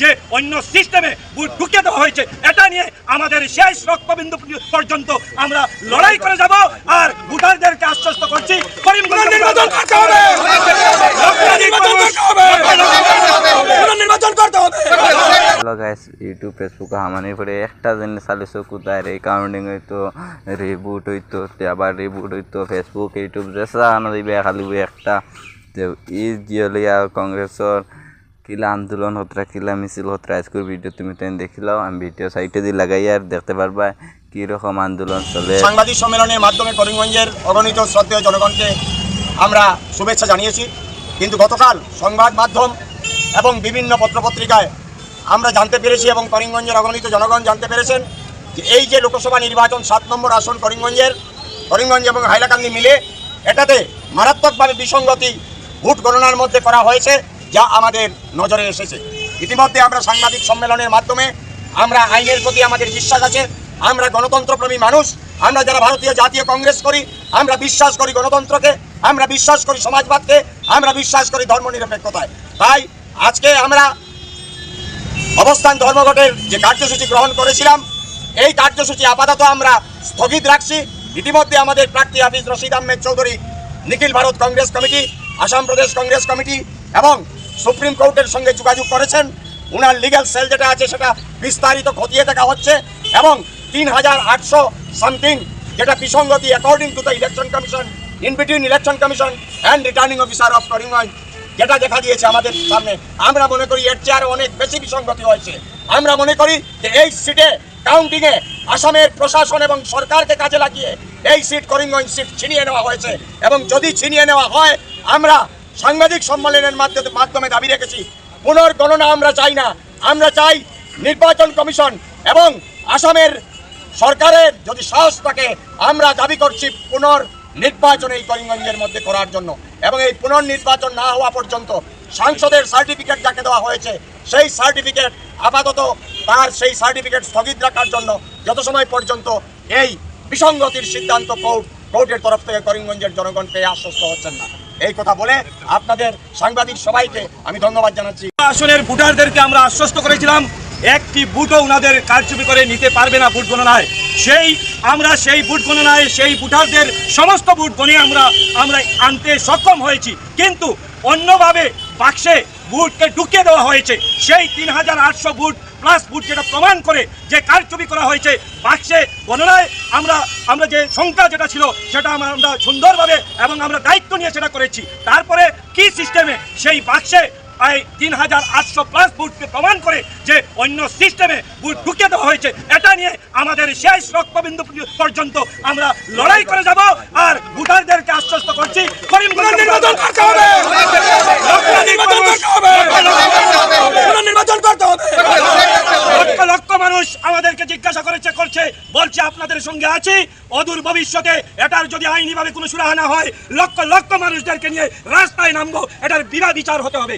যে অন্য সিস্টেমে বুট ঢুকিয়ে দেওয়া হয়েছে এটা নিয়ে আমাদের শেষ রক্তবিন্দু পর্যন্ত আমরা লড়াই করে যাব আর ভোটারদেরকে আশ্বস্ত করছি। করিমগঞ্জ নির্বাচন করতে হবে! ইউটিউব হইতো রিবুট হইতো তে আবার রিবুট হইতো ফেসবুক ইউটিউব যেসা আনা দিবে খালি ওই কিলা আন্দোলন হতরা, কিলা মিছিল হতরা, আজকের ভিডিও তুমি তেন দেখিলাও, আমি ভিডিও সাইটে দিয়ে লাগাই আর দেখতে পারবা কীরকম আন্দোলন চলে। সাংবাদিক সম্মেলনের মাধ্যমে করিমগঞ্জের অগণিত শ্রদ্ধেয় জনগণকে আমরা শুভেচ্ছা জানিয়েছি। কিন্তু গতকাল সংবাদ মাধ্যম এবং বিভিন্ন পত্রপত্রিকায় আমরা জানতে পেরেছি এবং করিমগঞ্জের অগণিত জনগণ জানতে পেরেছেন যে এই যে লোকসভা নির্বাচন সাত নম্বর আসন করিমগঞ্জের, করিমগঞ্জ এবং হাইলাকান্দি মিলে এটাতে মারাত্মকভাবে বিসঙ্গতি, ভোট গণনার মধ্যে করা হয়েছে। যা আমাদের নজরে এসেছে। ইতিমধ্যে আমরা সাংবাদিক সম্মেলনের মাধ্যমে আমরা আইনের প্রতি আমাদের বিশ্বাস আছে, আমরা গণতন্ত্রপ্রেমী মানুষ, আমরা যারা ভারতীয় জাতীয় কংগ্রেস করি, আমরা বিশ্বাস করি গণতন্ত্রকে, আমরা বিশ্বাস করি সমাজবাদকে, আমরা বিশ্বাস করি ধর্মনিরপেক্ষতায়। তাই আজকে আমরা অবস্থান ধর্মঘটের যে কার্যসূচি গ্রহণ করেছিলাম, এই কার্যসূচি আপাতত আমরা স্থগিত রাখছি। ইতিমধ্যে আমাদের প্রার্থী হাফিজ রশিদ আহমেদ চৌধুরী, নিখিল ভারত কংগ্রেস কমিটি, আসাম প্রদেশ কংগ্রেস কমিটি এবং সুপ্রিম কোর্টের সঙ্গে যোগাযোগ করেছেন। উনার লিগ্যাল সেল যেটা আছে সেটা বিস্তারিত খতিয়ে দেখা হচ্ছে এবং তিন হাজার আটশো সামথিং যেটা বিসঙ্গতি according to the election commission in between election commission and returning officer of Karimganj যেটা দেখা দিয়েছে আমাদের সামনে। আমরা মনে করি এর চেয়ে আরও অনেক বেশি বিসঙ্গতি হয়েছে। আমরা মনে করি যে এই সিটে কাউন্টিংয়ে আসামের প্রশাসন এবং সরকারকে কাজে লাগিয়ে এই সিট করিমগঞ্জ সিট ছিনিয়ে নেওয়া হয়েছে। এবং যদি ছিনিয়ে নেওয়া হয়, আমরা সাংবাদিক সম্মেলনের মাধ্যমে মাধ্যমে দাবি রেখেছি, পুনর্গণনা আমরা চাই না। আমরা চাই নির্বাচন কমিশন এবং আসামের সরকারের যদি সাহস থাকে, আমরা দাবি করছি পুনর নির্বাচন এই করিমগঞ্জের মধ্যে করার জন্য। এবং এই পুনর্নির্বাচন না হওয়া পর্যন্ত সাংসদের সার্টিফিকেট যাকে দেওয়া হয়েছে, সেই সার্টিফিকেট আপাতত তার সেই সার্টিফিকেট স্থগিত রাখার জন্য যত সময় পর্যন্ত এই বিসঙ্গতির সিদ্ধান্ত কোর্ট কোর্টের তরফ থেকে করিমগঞ্জের জনগণ পেয়ে আশ্বস্ত হচ্ছেন না। এই কথা বলে আপনাদের সাংবাদিক সবাইকে আমি ধন্যবাদ জানাচ্ছি। আসনের ভোটারদেরকে আমরা আশ্বস্ত করেছিলাম, একটি বুটও ওনাদের কারচুপি করে নিতে পারবে না ভোট গণনায়। সেই, আমরা সেই ভোট গণনায় সেই ভোটারদের সমস্ত ভোট গণে আমরা আমরা আনতে সক্ষম হয়েছি। কিন্তু অন্যভাবে বাক্সে বুটকে ঢুকিয়ে দেওয়া হয়েছে। সেই তিন হাজার আটশো বুট প্লাস বুট যেটা প্রমাণ করে যে কারচুপি করা হয়েছে, বাক্সে গণনায় আমরা আমরা যে সংখ্যা যেটা ছিল সেটা আমরা আমরা সুন্দরভাবে এবং আমরা দায়িত্ব নিয়ে সেটা করেছি। তারপরে কি সিস্টেমে? সেই বাক্সে প্রায় তিন হাজার আটশো প্লাস বুটকে প্রমাণ করে যে অন্য সিস্টেমে বুট ঢুকিয়ে দেওয়া হয়েছে। এটা নিয়ে আমাদের শেষ রক্তবিন্দু পর্যন্ত আমরা লড়াই করে যাব। আর ভোটারদেরকে আশ্বস্ত করছি করিমগঞ্জ নির্বাচন করতে হবে নির্বাচন করতে হবে লক্ষ লক্ষ মানুষ আমাদেরকে জিজ্ঞাসা করেছে করছে বলছে আপনাদের সঙ্গে আছি। অদূর ভবিষ্যতে এটার যদি আইনিভাবে কোনো সুরাহা না হয় লক্ষ লক্ষ মানুষদেরকে নিয়ে রাস্তায় নামবো এটার বিনা বিচার হতে হবে!